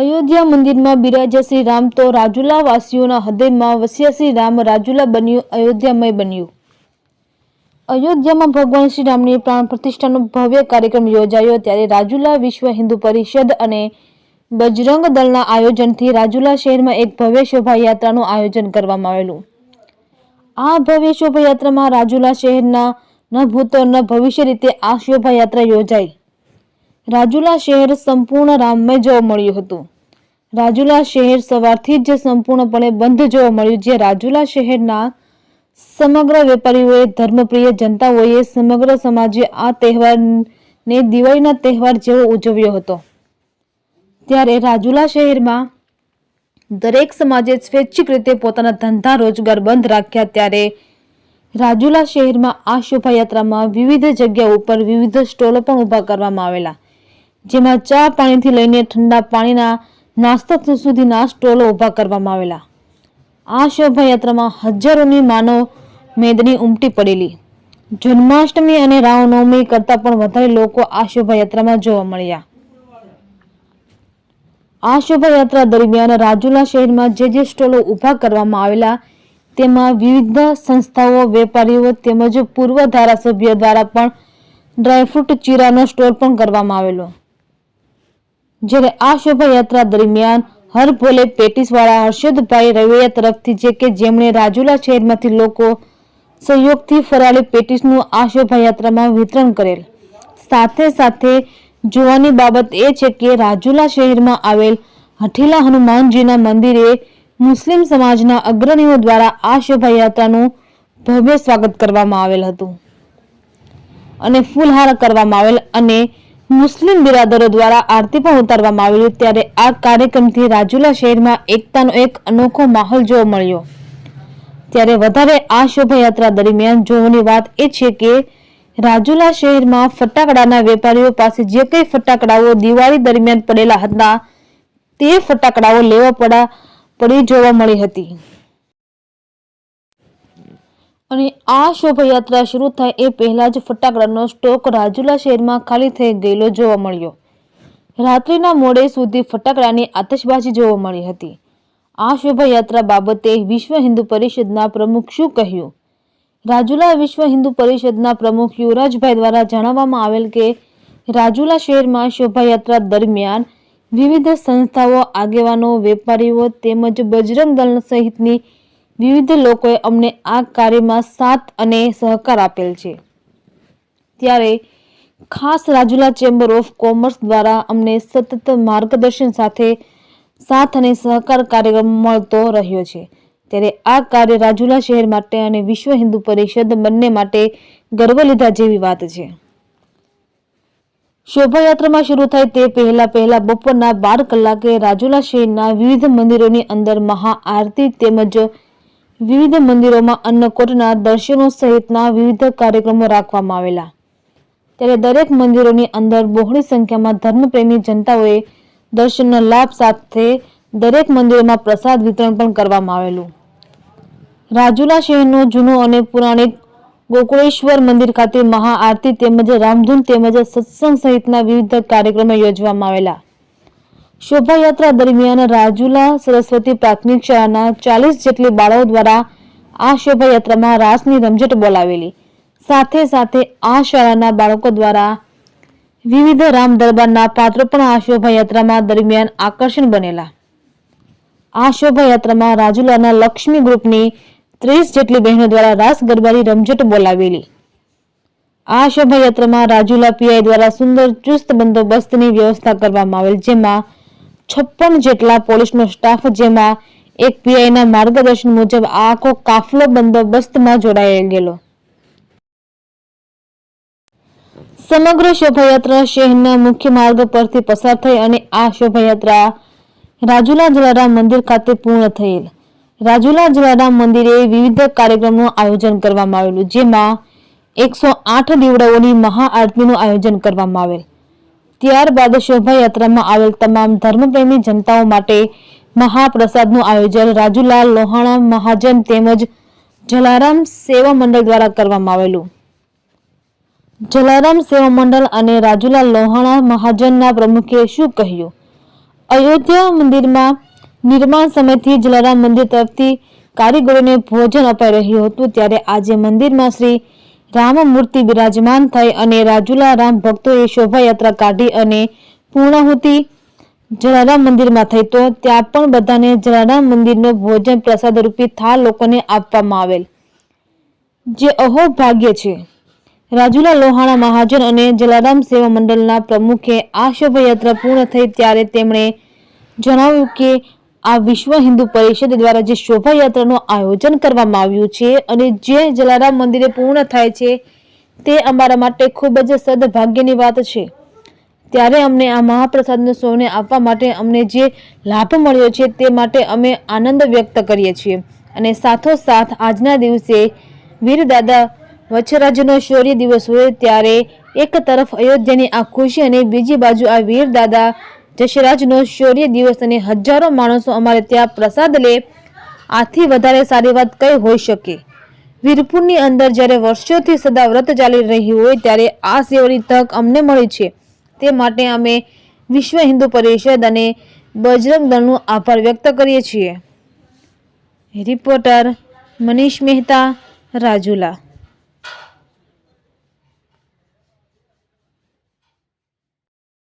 અયોધ્યા મંદિરમાં બિરાજ્યા શ્રી રામ તો રાજુલા વાસીઓના હૃદયમાં વસ્યા શ્રી રામ, રાજુલા બન્યું, અયોધ્યામય બન્યું. અયોધ્યામાં ભગવાન શ્રી રામની પ્રાણ પ્રતિષ્ઠાનો ભવ્ય કાર્યક્રમ યોજાયો ત્યારે રાજુલા વિશ્વ હિન્દુ પરિષદ અને બજરંગ દળના આયોજનથી રાજુલા શહેરમાં એક ભવ્ય શોભાયાત્રાનું આયોજન કરવામાં આવેલું. આ ભવ્ય શોભાયાત્રામાં રાજુલા શહેરના ન ભૂતો ન ભવિષ્ય રીતે આ શોભાયાત્રા યોજાઈ. રાજુલા શહેર સંપૂર્ણ રામમય જોવા મળ્યું હતું. રાજુલા શહેર સવારથી જ સંપૂર્ણપણે બંધ જોવા મળ્યું, જે રાજુલા શહેરના સમગ્ર વેપારીઓએ, ધર્મપ્રિય જનતાઓએ, સમગ્ર સમાજે આ તહેવારને દિવાળીના તહેવાર જેવો ઉજવ્યો હતો. ત્યારે રાજુલા શહેરમાં દરેક સમાજે સ્વૈચ્છિક રીતે પોતાના ધંધા રોજગાર બંધ રાખ્યા. ત્યારે રાજુલા શહેરમાં આ શોભાયાત્રામાં વિવિધ જગ્યાઓ ઉપર વિવિધ સ્ટોલો પણ ઊભા કરવામાં આવેલા. જેમાં ચા પાણીથી લઈને ઠંડા પાણીના નાસ્તા સુધીના સ્ટોલો ઊભા કરવામાં આવેલા. આ શોભાયાત્રામાં હજારોની માનવ મેદની ઉમટી પડેલી. જન્માષ્ટમી અને રામનવમી કરતાં પણ વધારે લોકો આ શોભાયાત્રામાં જોવા મળ્યા. આ શોભાયાત્રા દરમિયાન રાજુલા શહેરમાં જે જે સ્ટોલો ઊભા કરવામાં આવેલા તેમાં વિવિધ સંસ્થાઓ, વેપારીઓ તેમજ પૂર્વ ધારાસભ્ય દ્વારા પણ ડ્રાયફ્રૂટ ચીરાનો સ્ટોલ પણ કરવામાં આવેલો. જ્યારે આ શોભાયાત્રા દરમિયાન હરભોલે પેટીસવાળા હર્ષદભાઈ રવૈયા તરફથી જે કે જેમણે રાજુલા શહેરમાંથી લોકો સહયોગથી ફરાળી પેટીસનું આ શોભાયાત્રામાં વિતરણ કરેલ. સાથે સાથે જોવાની બાબત એ છે કે રાજુલા શહેરમાં આવેલ હઠીલા હનુમાનજીના મંદિરે મુસ્લિમ સમાજના અગ્રણીઓ દ્વારા આ શોભાયાત્રાનું ભવ્ય સ્વાગત કરવામાં આવેલ હતું અને ફૂલહાર કરવામાં આવેલ અને મુસ્લિમ બિરાદરો દ્વારા આરતી પણ ઉતારવામાં આવેલી ત્યારે આ કાર્યક્રમથી રાજુલા શહેરમાં એકતાનો એક અનોખો માહોલ જોવા મળ્યો. ત્યારે વધારે આ શોભાયાત્રા દરમિયાન જોવાની વાત એ છે કે રાજુલા શહેરમાં ફટાકડાના વેપારીઓ પાસે જે કંઈ ફટાકડાઓ દિવાળી દરમિયાન પડેલા હતા, તે ફટાકડાઓ લેવા પડા, પડી જોવા મળી હતી. અને આ શોભાયાત્રા શરૂ થાય એ પહેલાં જ ફટાકડાનો સ્ટોક રાજુલા શહેરમાં ખાલી થઈ ગયેલો જોવા મળ્યો. રાત્રિના મોડે સુધી ફટાકડાની આતશબાજી જોવા મળી હતી. આ શોભાયાત્રા બાબતે વિશ્વ હિન્દુ પરિષદના પ્રમુખ શું કહ્યું? રાજુલા વિશ્વ હિન્દુ પરિષદના પ્રમુખ યુવરાજભાઈ દ્વારા જણાવવામાં આવેલ કે, રાજુલા શહેરમાં શોભાયાત્રા દરમિયાન વિવિધ સંસ્થાઓ, આગેવાનો, વેપારીઓ તેમજ બજરંગ દળ સહિતની વિવિધ લોકોએ અમને આ કાર્યમાં સાથ અને સહકાર આપેલ છે. ત્યારે ખાસ રાજુલા ચેમ્બર ઓફ કોમર્સ દ્વારા અમને સતત માર્ગદર્શન સાથે સાથ અને સહકાર કાર્યક્રમ મળતો રહ્યો છે. ત્યારે આ કાર્ય રાજુલા શહેર માટે અને વિશ્વ હિન્દુ પરિષદ બંને માટે ગર્વ લીધા જેવી વાત છે. શોભાયાત્રામાં શરૂ થાય તે પહેલા પહેલા બપોરના બાર કલાકે રાજુલા શહેરના વિવિધ મંદિરોની અંદર મહાઆરતી તેમજ વિવિધ મંદિરોમાં અન્નકોટના દર્શનો સહિતના વિવિધ કાર્યક્રમો રાખવામાં આવેલા. ત્યારે દરેક મંદિરોની અંદર બહોળી સંખ્યામાં ધર્મપ્રેમી જનતાઓએ દર્શનનો લાભ સાથે દરેક મંદિરોમાં પ્રસાદ વિતરણ પણ કરવામાં આવેલું. રાજુલા શહેરનું જૂનું અને પુરાણિક ગોકુળેશ્વર મંદિર ખાતે મહાઆરતી તેમજ રામધૂન તેમજ સત્સંગ સહિતના વિવિધ કાર્યક્રમો યોજવામાં આવેલા. શોભાયાત્રા દરમિયાન રાજુલા સરસ્વતી પ્રાથમિક શાળાના ચાલીસ જેટલી બાળાઓ દ્વારા આ શોભાયાત્રામાં રાસની રમઝટ બોલાવેલી. સાથે સાથે આ શાળાના બાળકો દ્વારા વિવિધ રામ દરબારના પાત્રો પણ આ શોભાયાત્રામાં દરમિયાન આકર્ષણ બનેલા. આ શોભાયાત્રામાં રાજુલાના લક્ષ્મી ગ્રુપની ત્રીસ જેટલી બહેનો દ્વારા રાસ ગરબાની રમઝટ બોલાવેલી. આ શોભાયાત્રામાં રાજુલા પીઆઈ દ્વારા સુંદર ચુસ્ત બંદોબસ્તની વ્યવસ્થા કરવામાં આવેલ, જેમાં છપ્પન જેટલા પોલીસનો સ્ટાફ જેમાં એક પીઆઈના માર્ગદર્શન મુજબ આખો કાફલો બંદોબસ્તમાં જોડાઈ ગયેલો. સમગ્ર શોભાયાત્રા શહેરના મુખ્ય માર્ગ પરથી પસાર થઈ અને આ શોભાયાત્રા રાજુલા જલારામ મંદિર ખાતે પૂર્ણ થયેલ. રાજુલા જલારામ મંદિરે વિવિધ કાર્યક્રમોનું આયોજન કરવામાં આવેલું, જેમાં એકસો આઠ દીવડાઓની મહાઆરતીનું આયોજન કરવામાં આવેલ. ત્યારબાદ શોભાયાત્રામાં આવેલ તમામ ધર્મપ્રેમી જનતાઓ માટે મહાપ્રસાદનું આયોજન રાજુલાલ લોહાણા મહાજન તેમજ જલારામ સેવા મંડળ દ્વારા કરવામાં આવેલું. જલારામ સેવા મંડળ અને રાજુલાલ લોહાણા મહાજનના પ્રમુખે શું કહ્યું? અયોધ્યા મંદિરમાં નિર્માણ સમયથી જલારામ મંદિર તરફથી કારીગરોને ભોજન અપાઈ રહ્યું હતું, ત્યારે આજે મંદિરમાં શ્રી રામ મૂર્તિ બિરાજમાન થઈ અને રાજુલા ભક્તોએ શોભાયાત્રા કાઢી અને પૂર્ણાહુતિ જલારામ મંદિરમાં થઈ. તો ત્યાં પણ બધાને જલારામ મંદિરનો ભોજન પ્રસાદ રૂપી થાળ લોકોને આપવામાં આવેલ. જે અહોભાગ્ય છે. રાજુલા લોહાણા મહાજન અને જલારામ સેવા મંડળના પ્રમુખે આ શોભાયાત્રા પૂર્ણ થઈ ત્યારે તેમણે જણાવ્યું કે આ વિશ્વ હિન્દુ પરિષદ દ્વારા જે શોભાયાત્રાનું આયોજન કરવામાં આવ્યું છે અને જે જલારામ મંદિરે પૂર્ણ થાય છે તે અમારા માટે ખૂબ જ સદભાગ્યની વાત છે. ત્યારે અમને આ મહાપ્રસાદને સૌને આપવા માટે અમને જે લાભ મળ્યો છે તે માટે અમે આનંદ વ્યક્ત કરીએ છીએ. અને સાથોસાથ આજના દિવસે વીર દાદા વચ્છરાજનો શૌર્ય દિવસ હોય ત્યારે એક તરફ અયોધ્યાની આ ખુશી અને બીજી બાજુ આ વીર દાદા જશરાજનો શૌર્ય દિવસ અને હજારો માણસો અમારે ત્યાં પ્રસાદ લે, આથી વધારે સારી વાત કઈ હોઈ શકે. વીરપુરની અંદર જ્યારે વર્ષોથી સદા વ્રત ચાલી રહ્યું હોય ત્યારે આ સેવાની તક અમને મળી છે. તે માટે અમે વિશ્વ હિન્દુ પરિષદ અને બજરંગ દળનો આભાર વ્યક્ત કરીએ છીએ. રિપોર્ટર મનીષ મહેતા, રાજુલા.